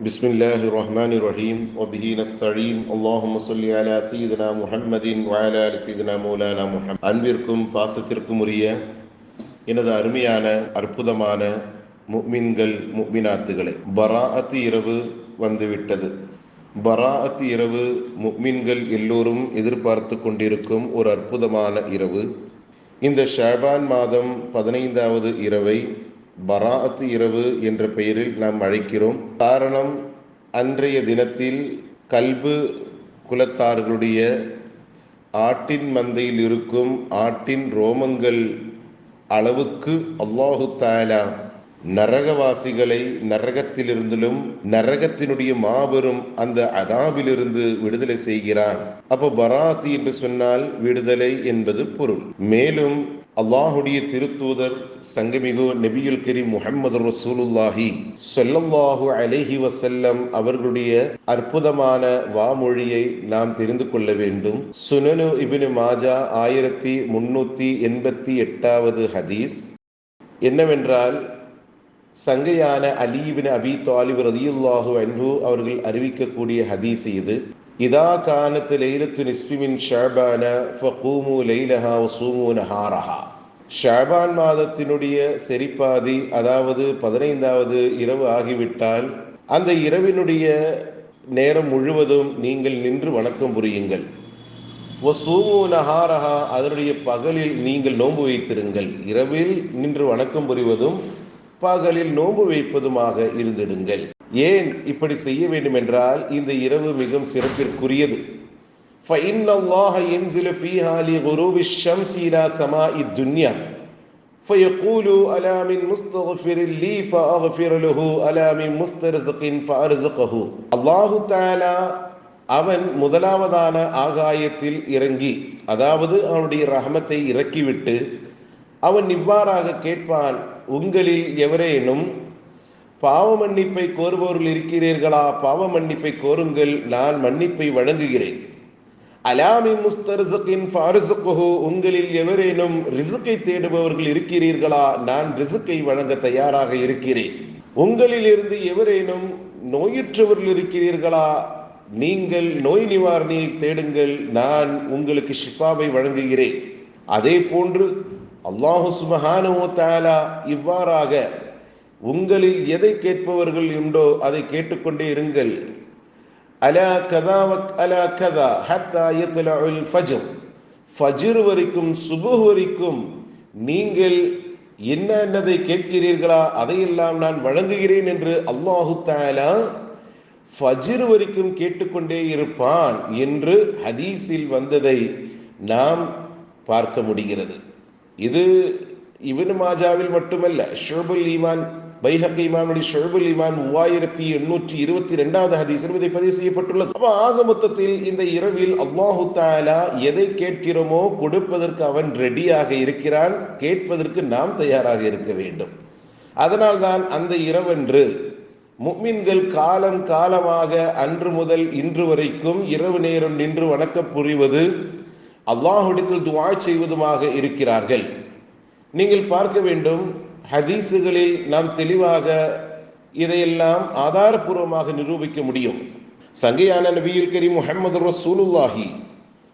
بسم الله الرحمن الرحيم وبه نستعين اللهم صل على سيدنا محمد وعلى آل سيدنا مولانا محمد அன்பிற்கும் பாசத்திற்கும் உரிய எனது அருமையான அற்புதமான முக்மின்கள் முக்மினாத்துகளை பராஅத்து இரவு வந்துவிட்டது பராஅத்து இரவு முக்மின்கள் எல்லோரும் எதிர்பார்த்து கொண்டிருக்கும் ஒரு அற்புதமான இரவு இந்த ஷாபான் மாதம் பதினைந்தாவது இரவை பராத் இரவு என்ற பெயரில் நாம் அழைக்கிறோம். காரணம் அன்றைய தினத்தில் கல்பு குலத்தார்களுடைய ஆட்டின் மந்தையில் இருக்கும் ஆட்டின் ரோமங்கள் அளவுக்கு அல்லாஹு தாலா நரகவாசிகளை நரகத்திலிருந்திலும் நரகத்தினுடைய மாபெரும் அந்த அதாபிலிருந்து விடுதலை செய்கிறான். அப்போ பராத்தி என்று சொன்னால் விடுதலை என்பது பொருள். மேலும் அல்லாஹுடைய திருத்தூதர் சங்கமிகு நபியுல் கரி முஹம்மது ரசூலுல்லாஹி சொல்லல்லாஹு அலஹி வசல்லம் அவர்களுடைய அற்புதமான வாமொழியை நாம் தெரிந்து கொள்ள வேண்டும். சுனனு இபின் மாஜா ஆயிரத்தி முன்னூத்தி எண்பத்தி எட்டாவது ஹதீஸ். என்னவென்றால் சங்கையான அலீபின் அபி தாலிப் ரதியுல்லாஹு அன்பு அவர்கள் அறிவிக்கக்கூடிய ஹதீஸ் இது. இதா கானத்து லைலத்து நிஸ்பிமின் ஷாபான ஃபகூமு லைலஹா வசூமு நஹாரஹா. ஷாபான் மாதத்தினுடைய செரிப்பாதி அதாவது பதினைந்தாவது இரவு ஆகிவிட்டால் அந்த இரவினுடைய நேரம் முழுவதும் நீங்கள் நின்று வணக்கம் புரியுங்கள். வசூமு நஹாரஹா அதனுடைய பகலில் நீங்கள் நோன்பு வைத்திருங்கள். இரவில் நின்று வணக்கம் புரிவதும் பகலில் நோன்பு வைப்பதுமாக இருந்திடுங்கள். ஏன் இப்படி செய்ய வேண்டும் என்றால் இந்த இரவு மிகவும் சிறப்பிற்குரியது. فإن الله ينزل فيها لغروب الشمس إلى سماء الدنيا فيقول ألا من مستغفر لي فأغفر له ألا من مسترزق فأرزقه الله تعالى அவன் முதலாவதான ஆகாயத்தில் இறங்கி அதாவது அவனுடைய ரஹமத்தை இறக்கிவிட்டு அவன் இவ்வாறாக கேட்பான் உங்களில் எவரேனும் பாவ மன்னிப்பை கோருபவர்கள் இருக்கிறீர்களா பாவ மன்னிப்பை கோருங்கள் நான் மன்னிப்பை வழங்குகிறேன் அலாமி முஸ்தரிசுக்கின் ஃபாரிசுக்குஹு உங்களில் எவரேனும் ரிசுக்கை தேடுபவர்கள் இருக்கிறீர்களா? நான் ரிசுக்கை வழங்க தயாராக இருக்கிறேன். உங்களில் இருந்து எவரேனும் நோயுற்றவர்கள் இருக்கிறீர்களா? நீங்கள் நோய் நிவாரணியை தேடுங்கள் நான் உங்களுக்கு ஷிஃபாவை வழங்குகிறேன். அதே போன்று அல்லாஹு சுமஹானோ தாலா இவ்வாறாக உங்களில் எதை கேட்பவர்கள் உண்டோ அதை கேட்டுக்கொண்டே இருங்கள். அலா கதா அலா கதா ஹத்தா யத்லஉல் ஃபஜ்ர். ஃபஜ்ர் வரைக்கும் சுபு வரைக்கும் நீங்கள் என்ன என்னதை கேட்கிறீர்களா? அதையெல்லாம் நான் வழங்குகிறேன் என்று அல்லாஹு தாலா ஃபஜிர் வரைக்கும் கேட்டுக்கொண்டே இருப்பான் என்று ஹதீஸில் வந்ததை நாம் பார்க்க முடிகிறது. இது இவனு மாஜாவில் மட்டுமல்ல ஷோபுல் ஈமான் பைஹக் இமானுடைய ஷொழுபுல் இமான் மூவாயிரத்தி எண்ணூற்றி இருபத்தி ரெண்டாவது ஹதீஸில் இதை பதிவு செய்யப்பட்டுள்ளது. அப்ப ஆக மொத்தத்தில் இந்த இரவில் அல்லாஹு தாலா எதை கேட்கிறோமோ கொடுப்பதற்கு அவன் ரெடியாக இருக்கிறான் கேட்பதற்கு நாம் தயாராக இருக்க வேண்டும். அதனால்தான் அந்த இரவன்று முக்மின்கள் காலம் காலமாக அன்று முதல் இன்று வரைக்கும் இரவு நேரம் நின்று வணக்கம் புரிவது அல்லாஹுடத்தில் துவா செய்வதுமாக இருக்கிறார்கள். நீங்கள் பார்க்க வேண்டும் ஹதீஸுகளில் நாம் தெளிவாக இதையெல்லாம் ஆதாரபூர்வமாக நிரூபிக்க முடியும். சங்கையான நபியில் கரி முஹம்மது ரசூலுல்லாஹி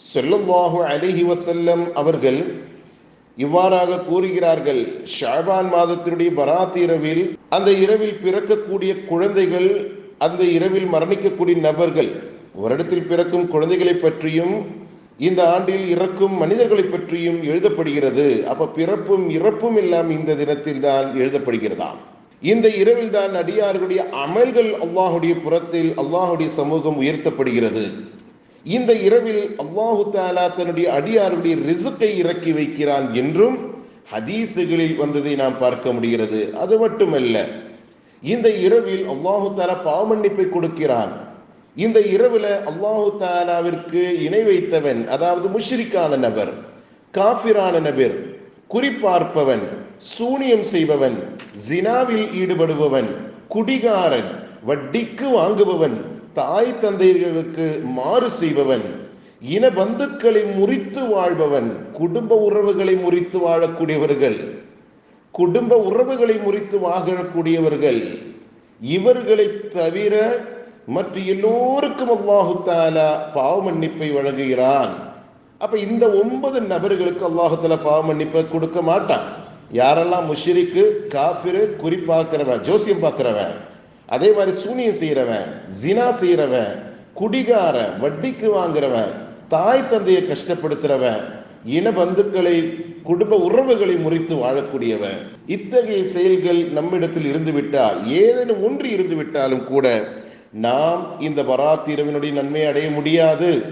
சொல்லல்லாஹு அலிஹி வசல்லம் அவர்கள் இவ்வாறாக கூறுகிறார்கள் ஷாபான் மாதத்தினுடைய பராத் இரவில் அந்த இரவில் பிறக்கக்கூடிய குழந்தைகள் அந்த இரவில் மரணிக்கக்கூடிய நபர்கள் வருடத்தில் பிறக்கும் குழந்தைகளை பற்றியும் இந்த ஆண்டில் இறக்கும் மனிதர்களை பற்றியும் எழுதப்படுகிறது. அப்ப பிறப்பும் இறப்பும் எல்லாம் இந்த தினத்தில் தான் எழுதப்படுகிறதாம். இந்த இரவில் தான் அடியார்களுடைய அமல்கள் அல்லாஹுடைய புறத்தில் அல்லாஹுடைய சமூகம் உயர்த்தப்படுகிறது. இந்த இரவில் அல்லாஹு தாலா தன்னுடைய அடியாருடைய ரிசுக்கை இறக்கி வைக்கிறான் என்றும் ஹதீசுகளில் வந்ததை நாம் பார்க்க முடிகிறது. அது மட்டுமல்ல இந்த இரவில் அல்லாஹு தாலா பாவமன்னிப்பை கொடுக்கிறான். இந்த இரவுல அல்லாஹு தாலாவிற்கு இணை வைத்தவன் அதாவது முஷ்ரிக்கான நபர் காஃபிரான நபர் குறிப்பார்ப்பவன் சூனியம் செய்பவன் ஜினாவில் ஈடுபடுபவன் குடிகாரன் வட்டிக்கு வாங்குபவன் தாய் தந்தையர்களுக்கு மாறு செய்பவன் இன பந்துக்களை முறித்து வாழ்பவன் குடும்ப உறவுகளை முறித்து வாழக்கூடியவர்கள் குடும்ப உறவுகளை முறித்து வாழக்கூடியவர்கள் இவர்களை தவிர மற்ற எல்லோருக்கும் அல்லாஹு தாலா பாவ மன்னிப்பை வழங்குகிறான். அப்ப இந்த ஒன்பது நபர்களுக்கு அல்லாஹு பாவ மன்னிப்பை கொடுக்க மாட்டான். யாரெல்லாம் முஷிரிக்கு காஃபிரு குறிப்பாக்குறவன் ஜோசியம் பார்க்கிறவன் அதே மாதிரி சூனியம் செய்கிறவன் ஜினா செய்கிறவன் குடிகாரன் வட்டிக்கு வாங்குறவன் தாய் தந்தையை கஷ்டப்படுத்துறவன் இன பந்துக்களை குடும்ப உறவுகளை முறித்து வாழக்கூடியவன். இத்தகைய செயல்கள் நம்மிடத்தில் இருந்து விட்டால் ஏதேனும் ஒன்று இருந்துவிட்டாலும் கூட நாம் இந்த பராத் இரவினுடைய நன்மை அடைய முடியாது.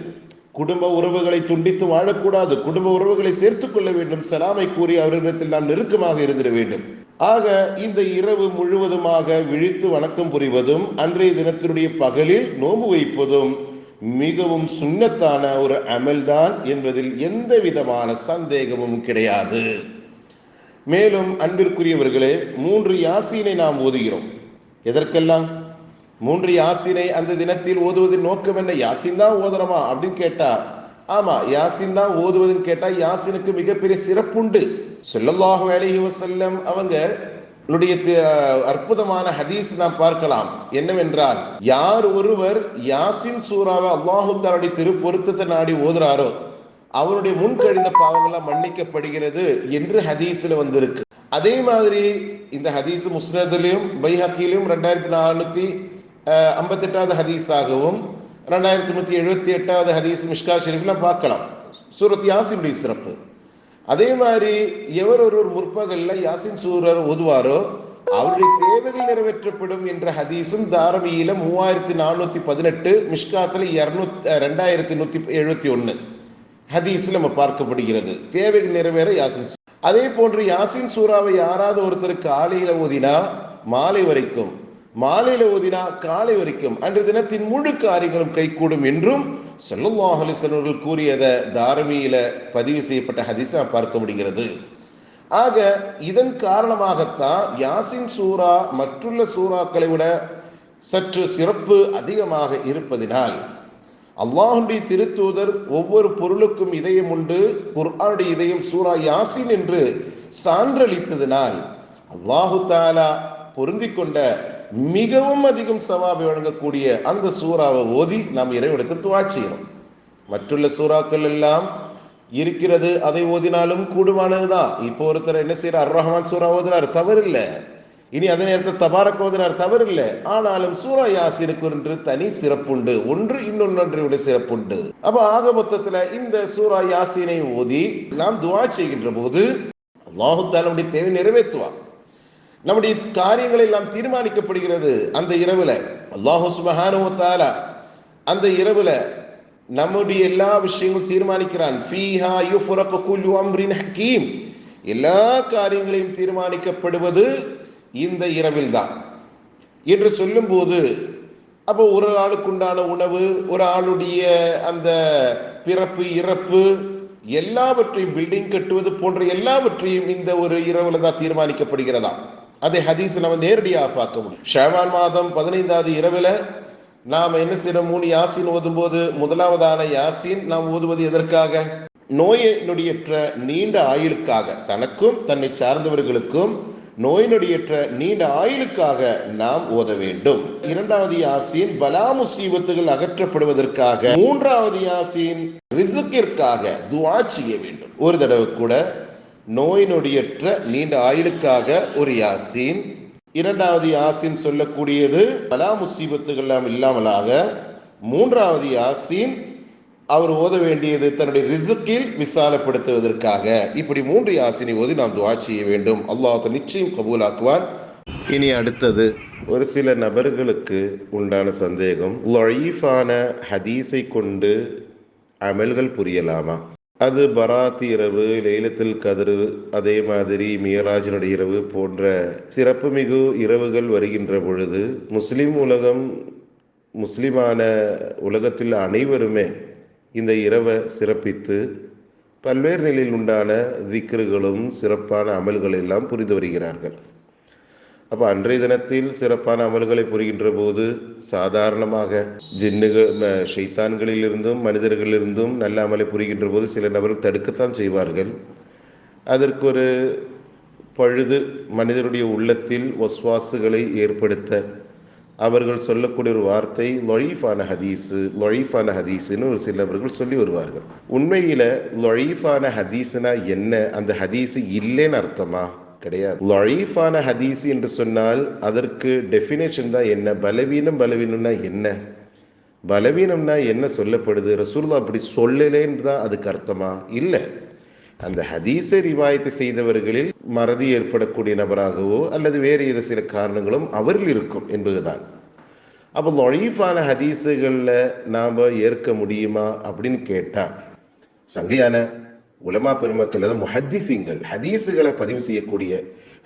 குடும்ப உறவுகளை துண்டித்து வாழக்கூடாது. குடும்ப உறவுகளை சேர்த்துக் கொள்ள வேண்டும். சலாமை கூறி அவரிடத்தில் நாம் நெருக்கமாக இருந்திட வேண்டும். ஆக இந்த இரவு முழுவதுமாக விழித்து வணக்கம் புரிவதும் அன்றைய தினத்தினுடைய பகலில் நோம்பு வைப்பதும் மிகவும் சுண்ணத்தான ஒரு அமல்தான் என்பதில் எந்த விதமான சந்தேகமும் கிடையாது. மேலும் அன்பிற்குரியவர்களே மூன்று யாசீனை நாம் ஓதுகிறோம். எதற்கெல்லாம்? மூன்று யாசினை அந்த தினத்தில் ஓதுவதின் நோக்கம் என்ன? யாசின் தான் ஓதுறமா அப்படின்னு கேட்டா ஆமா யாசின் தான் ஓதுவதுன்னு கேட்டா யாசினுக்கு மிகப்பெரிய சிறப்புண்டு. சொல்லல்லாஹு அலஹி வசல்லம் அவங்க அற்புதமான ஹதீஸ் நாம் பார்க்கலாம். என்னவென்றால் யார் ஒருவர் யாசின் சூறாவை அல்லாஹு தாலுடைய திருப்பொருத்தத்தை நாடி ஓதுறாரோ அவருடைய முன் கழிந்த பாவங்கள்லாம் மன்னிக்கப்படுகிறது என்று ஹதீஸ்ல வந்திருக்கு. அதே மாதிரி இந்த ஹதீஸ் முஸ்னதிலையும் பைஹக்கிலையும் ரெண்டாயிரத்தி நானூத்தி ஐம்பத்தி எட்டாவது ஹதீஸாகவும் ரெண்டாயிரத்தி நூற்றி எழுபத்தி எட்டாவது ஹதீஸ் மிஷ்கா ஷெரீஃபில் பார்க்கலாம். சூரத் யாசினுடைய சிறப்பு. அதே மாதிரி எவர் ஒருவர் முற்பகல்ல யாசின் சூரர் ஓதுவாரோ அவருடைய தேவைகள் நிறைவேற்றப்படும் என்ற ஹதீஸும் தாரவியில மூவாயிரத்தி நானூத்தி பதினெட்டு மிஷ்காத்துல இருநூத்தி ரெண்டாயிரத்தி நூத்தி எழுபத்தி ஒன்று ஹதீஸில் நம்ம பார்க்கப்படுகிறது. தேவைகள் நிறைவேற யாசின் அதே போன்று யாசின் சூறாவை யாராவது ஒருத்தருக்கு காலையில ஓதினா மாலை வரைக்கும் மாலையில ஓதினா காலை வரைக்கும் அன்று தினத்தின் முழு காரியங்களும் கைகூடும் என்றும் செல்லுல்லாஹ் அலிசனர்கள் கூறியதை தாரமியில பதிவு செய்யப்பட்ட ஹதீஸா பார்க்க முடிகிறது. ஆக இதன் காரணமாகத்தான் யாசின் சூரா மற்றுள்ள சூறாக்களை விட சற்று சிறப்பு அதிகமாக இருப்பதினால் அல்லாஹுடைய திருத்தூதர் ஒவ்வொரு பொருளுக்கும் இதயம் உண்டு குர்ஆனுடைய இதயம் சூரா யாசின் என்று சான்றளித்ததினால் அல்லாஹு தாலா பொருந்தி கொண்ட மிகவும் அதிகம் சவாபை வழங்கக்கூடிய அந்த சூறாவை ஓதி நாம் இறைவிடத்தில் துவா செய்யணும். மற்றுள்ள சூறாக்கள் எல்லாம் இருக்கிறது அதை ஓதினாலும் கூடுமானதுதான். இப்போ ஒருத்தர் என்ன செய்யறார் அர் ரஹ்மான் சூறா ஓதுறார் தவறில்லை. இனி அதே நேரத்தில் தபாரக் ஓதுறார் தவறில்லை. ஆனாலும் சூரா யாசிருக்கு என்று தனி சிறப்புண்டு. ஒன்று இன்னொன்றை விட சிறப்புண்டு. அப்ப ஆக மொத்தத்துல இந்த சூரா யாசினை ஓதி நாம் துவா செய்கின்ற போது அல்லாஹு தாலுடைய தேவை நிறைவேற்றுவான். நம்முடைய காரியங்கள் எல்லாம் தீர்மானிக்கப்படுகிறது அந்த இரவுல. அல்லாஹு சுபஹானுவத்தால அந்த இரவுல நம்முடைய எல்லா விஷயங்களும் தீர்மானிக்கிறான். ஃபீஹா யுஃபரகு குல்லு அம்ரின் ஹக்கீம். எல்லா காரியங்களையும் தீர்மானிக்கப்படுவது இந்த இரவில் தான் என்று சொல்லும்போது அப்போ ஒரு ஆளுக்குண்டான உணவு ஒரு ஆளுடைய அந்த பிறப்பு இறப்பு எல்லாவற்றையும் பில்டிங் கட்டுவது போன்ற எல்லாவற்றையும் இந்த ஒரு இரவில் தான் தீர்மானிக்கப்படுகிறதா அதை ஹதீஸ் நம்ம நேரடியாக பார்க்க முடியும். ஷேவான் மாதம் பதினைந்தாவது இரவுல நாம் என்ன செய்யறோம் மூணு யாசின் ஓதும்போது முதலாவதான யாசின் நாம் ஓதுவது எதற்காக? நோயினுடையற்ற நீண்ட ஆயுளுக்காக தனக்கும் தன்னை சார்ந்தவர்களுக்கும் நோய் நொடியற்ற நீண்ட ஆயுளுக்காக நாம் ஓத வேண்டும். இரண்டாவது யாசின் பலா முசீபத்துகள் அகற்றப்படுவதற்காக மூன்றாவது யாசின் ரிசுக்கிற்காக துவா செய்ய வேண்டும். ஒரு தடவை கூட நோய் நொடியற்ற நீண்ட ஆயுளுக்காக ஒரு யாசின். இரண்டாவது யாசின் சொல்லக்கூடியது பலா முசீபத்துகள்லாம் இல்லாமலாக. மூன்றாவது யாசின் அவர் ஓத வேண்டியது தன்னுடைய ரிசுக்கில் விசாலப்படுத்துவதற்காக. இப்படி மூன்று யாசினை ஓதி நாம் துவா செய்ய வேண்டும். அல்லாஹ் நிச்சயம் கபூலாக்குவான். இனி அடுத்தது ஒரு சில நபர்களுக்கு உண்டான சந்தேகம் லொயீஃபான ஹதீஸை கொண்டு அமல்கள் புரியலாமா? அது பராத் இரவு லைலத்தில் கதிரு அதே மாதிரி மியராஜனுடைய இரவு போன்ற சிறப்புமிகு இரவுகள் வருகின்ற பொழுது முஸ்லிம் உலகம் முஸ்லிமான உலகத்தில் அனைவருமே இந்த இரவை சிறப்பித்து பல்வேறு நிலையில் உண்டான திக்ருகளும் சிறப்பான அமல்கள் எல்லாம் புரிந்து வருகிறார்கள். அப்போ அன்றைய தினத்தில் சிறப்பான அமல்களை புரிகின்ற போது சாதாரணமாக ஜின்னுகள் ஷைத்தான்களிலிருந்தும் மனிதர்களிலிருந்தும் நல்ல அமலை புரிகின்ற போது சில நபர்கள் தடுக்கத்தான் செய்வார்கள். அதற்கு ஒரு பழுது மனிதருடைய உள்ளத்தில் ஒஸ்வாசுகளை ஏற்படுத்த அவர்கள் சொல்லக்கூடிய ஒரு வார்த்தை லொயீஃபான ஹதீஸு லொயீஃபான ஹதீஸுன்னு ஒரு சிலவர்கள் சொல்லி வருவார்கள். உண்மையில் லொயீஃபான ஹதீஸுனா என்ன? அந்த ஹதீஸு இல்லைன்னு அர்த்தமா? கிடையாது. லொயீஃபான ஹதீஸ் என்று சொன்னால் அதற்கு டெஃபினேஷன் தான் என்ன? பலவீனம் பலவீனம்னா என்ன? பலவீனம்னா என்ன சொல்லப்படுது? ரசூல்லா அப்படி சொல்லலேன்னு தான் அதுக்கு அர்த்தமா? இல்லை. அந்த ஹதீஸை ரிவாயத்தை செய்தவர்களில் மறதி ஏற்படக்கூடிய நபராகவோ அல்லது வேறு ஏதோ சில காரணங்களும் அவரில் இருக்கும் என்பதுதான். அப்போ லொழீஃபான ஹதீஸுகளில் நாம் ஏற்க முடியுமா அப்படின்னு கேட்டால் சங்கையான உலமா பெருமக்கள் அதாவது முஹத்திசிங்கள் ஹதீஸுகளை பதிவு செய்யக்கூடிய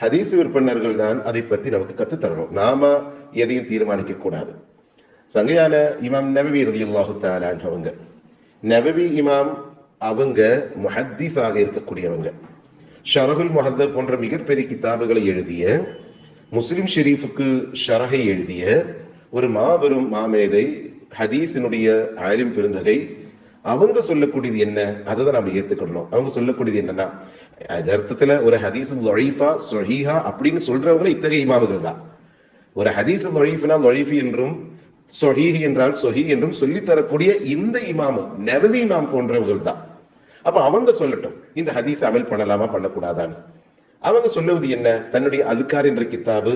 ஹதீஸ் விற்பனர்கள் தான் அதை பற்றி நமக்கு கற்றுத் தரணும் நாம எதையும் தீர்மானிக்க கூடாது. சங்கையான இமாம் நபவி ரலியல்லாஹு தாலான் அவங்க நபவி இமாம் அவங்க முஹத்தீஸாக இருக்கக்கூடியவங்க. ஷரஹுல் முஹத்தர் போன்ற மிகப்பெரிய கிதாபுகளை எழுதிய முஸ்லிம் ஷெரீஃபுக்கு ஷரஹை எழுதிய ஒரு மாபெரும் மாமேதை ஹதீஸினுடைய ஆயிரம் பெருந்தகை அவங்க சொல்லக்கூடியது என்ன? அதை தான் நம்ம ஏத்துக்கணும். அவங்க சொல்லக்கூடியது என்னன்னா அது அர்த்தத்துல ஒரு ஹதீஸ் லொழீஃபா சொஹீஹா அப்படின்னு சொல்றவங்க இத்தகைய இமாமுகள் தான். ஒரு ஹதீஸ் லொழீஃப்னா லொழீஃபி என்றும் சொஹீஹி என்றால் சொஹி என்றும் சொல்லித்தரக்கூடிய இந்த இமாமு நெரவி இமாம் போன்றவர்கள் தான். அப்ப அவங்க சொல்லட்டும் இந்த ஹதீஸ் அமல் பண்ணலாமா பண்ணக்கூடாதான்னு. அவங்க சொல்லுவது என்ன? தன்னுடைய அதுக்கார் என்ற கித்தாபு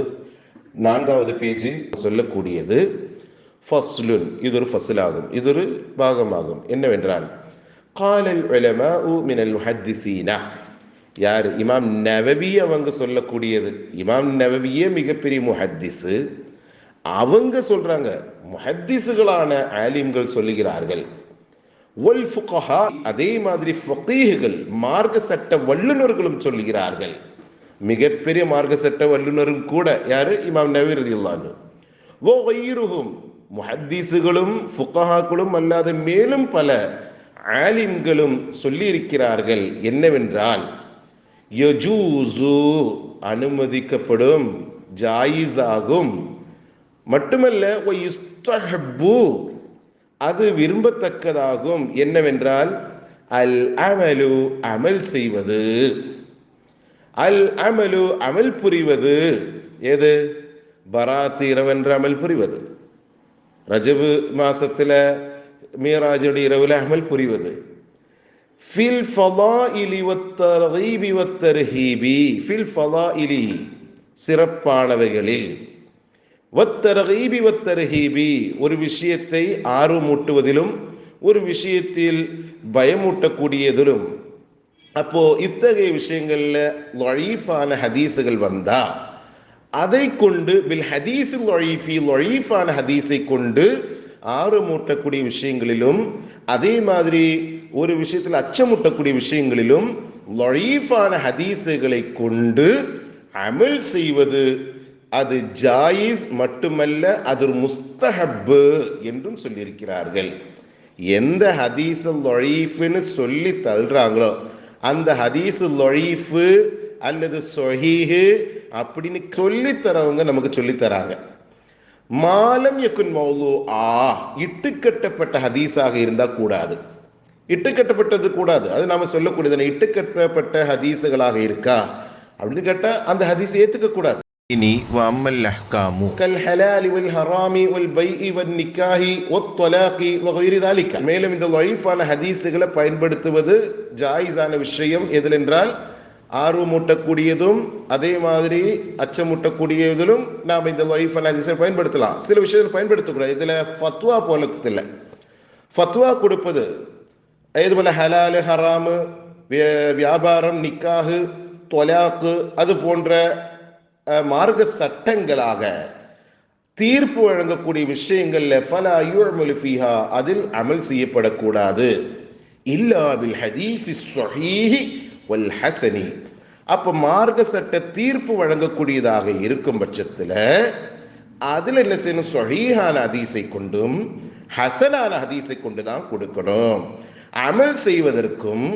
நான்காவது பேஜ் சொல்லக்கூடியது ஃபஸ்லுன். இது ஒரு ஃபஸ்லாகும் இது ஒரு பாகமாகும் என்னவென்றால் காலல் உ மினல் முஹத்திசீனா யார் இமாம் நவபி அவங்க சொல்லக்கூடியது இமாம் நவபியே மிகப்பெரிய முஹத்திஸு அவங்க சொல்கிறாங்க முஹத்திஸுகளான ஆலிம்கள் சொல்லுகிறார்கள் ஒல் ஃபுகஹா அதே மாதிரி ஃபகீஹுகள் மார்க்க சட்ட வல்லுநர்களும் சொல்லுகிறார்கள் மிகப்பெரிய மார்க்க சட்ட வல்லுநரும் கூட யாரு இமாம் நவீர் ஓ வைருஹும் முஹத்தீஸுகளும் ஃபுக்கஹாக்களும் அல்லாத மேலும் பல ஆலிம்களும் சொல்லியிருக்கிறார்கள். என்னவென்றால் யஜூசு அனுமதிக்கப்படும் ஜாயிஸாகும். மட்டுமல்ல அது விரும்பத்தக்கதாகும். என்னவென்றால் அல் அமலு அமல் செய்வது. அல் அமலு அமல் புரிவது. எது? பராத் இரவென்று அமல் புரிவது. ரஜபு மாசத்துல மீராஜுடைய இரவுல அமல் புரிவது. Fill ஃபலாஇலி வத்தர்ஹீபி வத்தர்ஹீபி fill ஃபலாஇலி சிறப்பானவைகளில். வத்தரகீபி வத்தரகீபி ஒரு விஷயத்தை ஆர்வமூட்டுவதிலும் ஒரு விஷயத்தில் பயமூட்டக்கூடியதிலும். அப்போ இத்தகைய விஷயங்கள்ல லொழீஃபான ஹதீஸுகள் வந்தா அதை கொண்டு பில் ஹதீஸில் லொழீஃபி லொழீஃபான ஹதீஸை கொண்டு ஆர்வமூட்டக்கூடிய விஷயங்களிலும் அதே மாதிரி ஒரு விஷயத்தில் அச்சமூட்டக்கூடிய விஷயங்களிலும் லொழீஃபான ஹதீஸுகளை கொண்டு அமல் செய்வது அது ஜாயிஸ் மட்டுமல்ல அது ஒரு முஸ்தஹப்பு என்றும் சொல்லியிருக்கிறார்கள். எந்த ஹதீஸ் லொழீஃப்னு சொல்லி தள்ளுறாங்களோ அந்த ஹதீஸ் லொழீஃபு அல்லது சொஹீஹு அப்படின்னு சொல்லி தரவங்க நமக்கு சொல்லி தராங்க மாலம் யக்குன் மௌலு ஆ இட்டுக்கட்டப்பட்ட ஹதீஸாக இருந்தா கூடாது. இட்டுக்கட்டப்பட்டது கூடாது. அது நாம சொல்லக்கூடியது இட்டுக்கட்டப்பட்ட ஹதீஸுகளாக இருக்கா? அப்படின்னு கேட்டா அந்த ஹதீஸ் ஏத்துக்க கூடாது. இனி வம்மல் அஹ்காமு. கல் ஹலாலி வல் ஹராமி வல் பைஇ வல் நிக்காஹி வத் தலாகி வ கைரி தாலிக. மேலும் இந்த லைஃபான ஹதீஸுகளை பயன்படுத்துவது ஜாயிஸான விஷயம் எதில் என்றால் ஆர்வமூட்டக்கூடியதும் அதே மாதிரி அச்சமூட்டக்கூடியதிலும் நாம் இந்த லைஃபான அனாலிசிஸை பயன்படுத்தலாம். சில விஷயத்தில் பயன்படுத்தக்கூடாது. இதில் ஃபத்வா போலத்தில் ஃபத்வா கொடுப்பது இதுபோல ஹலாலு ஹராமு வியாபாரம் நிக்காஹு தொலாக்கு அது போன்ற மார்க்க சட்டங்களாக தீர்ப்பு வழங்கக்கூடிய விஷயங்கள்ல ஃபல ஃபீஹா அதில் அமல் செய்யப்படக்கூடாது. இல்லா பில் ஹதீஸ் வல் ஹசனி அப்போ மார்க்க சட்ட தீர்ப்பு வழங்கக்கூடியதாக இருக்கும் பட்சத்தில் அதில் என்ன செய்யணும்? சொஹீஹான ஹதீஸை கொண்டும் ஹசனான ஹதீஸை கொண்டு தான் கொடுக்கணும். அமல் செய்வதற்கும்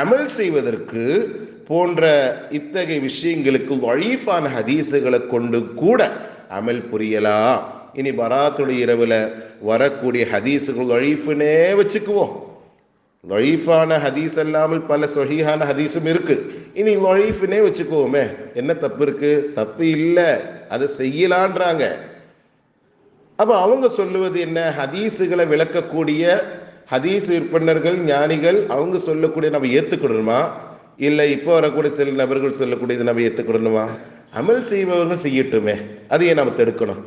அமல் செய்வதற்கு போன்ற இத்தகைய விஷயங்களுக்கு வழீஃபான ஹதீஸுகளை கொண்டு கூட அமல் புரியலாம். இனி பராத்துடைய இரவில் வரக்கூடிய ஹதீஸுகள் வழீஃபுனே வச்சுக்குவோம். லொழீஃபான ஹதீஸ் அல்லாமல் பல சொஹீஹான ஹதீஸும் இருக்கு இனி லொழீஃபுனே வச்சுக்கோமே என்ன தப்பு இருக்கு தப்பு இல்லை அதை செய்யலான்றாங்க அப்போ அவங்க சொல்லுவது என்ன ஹதீஸுகளை விளக்கக்கூடிய ஹதீஸ் விற்பனர்கள் ஞானிகள் அவங்க சொல்லக்கூடிய நம்ம ஏற்றுக்கிடணுமா இல்லை இப்போ வரக்கூடிய சில நபர்கள் சொல்லக்கூடியது நம்ம ஏற்றுக்கிடணுமா அமல் செய்பவர்கள் செய்யட்டுமே அதையே நம்ம தடுக்கணும்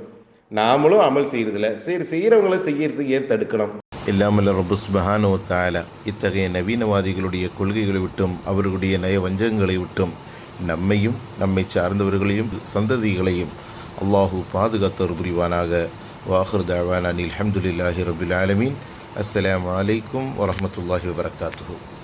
நாமளும் அமல் செய்யறதில்ல சரி செய்கிறவங்கள செய்யறதுக்கு ஏன் தடுக்கணும் இல்லாமல் ரப்பு சுபஹானோ தால இத்தகைய நவீனவாதிகளுடைய கொள்கைகளை விட்டும் அவர்களுடைய நய வஞ்சகங்களை விட்டும் நம்மையும் நம்மை சார்ந்தவர்களையும் சந்ததிகளையும் அல்லாஹு பாதுகாத்தவர் புரிவானாக. வாஹர் தாவான் அனில் அஹமதுல்லாஹி ரபுல் ஆலமீன். அஸ்லாம் அலைக்கும் வரமத்துல்லாஹி வபரகாத்துஹு.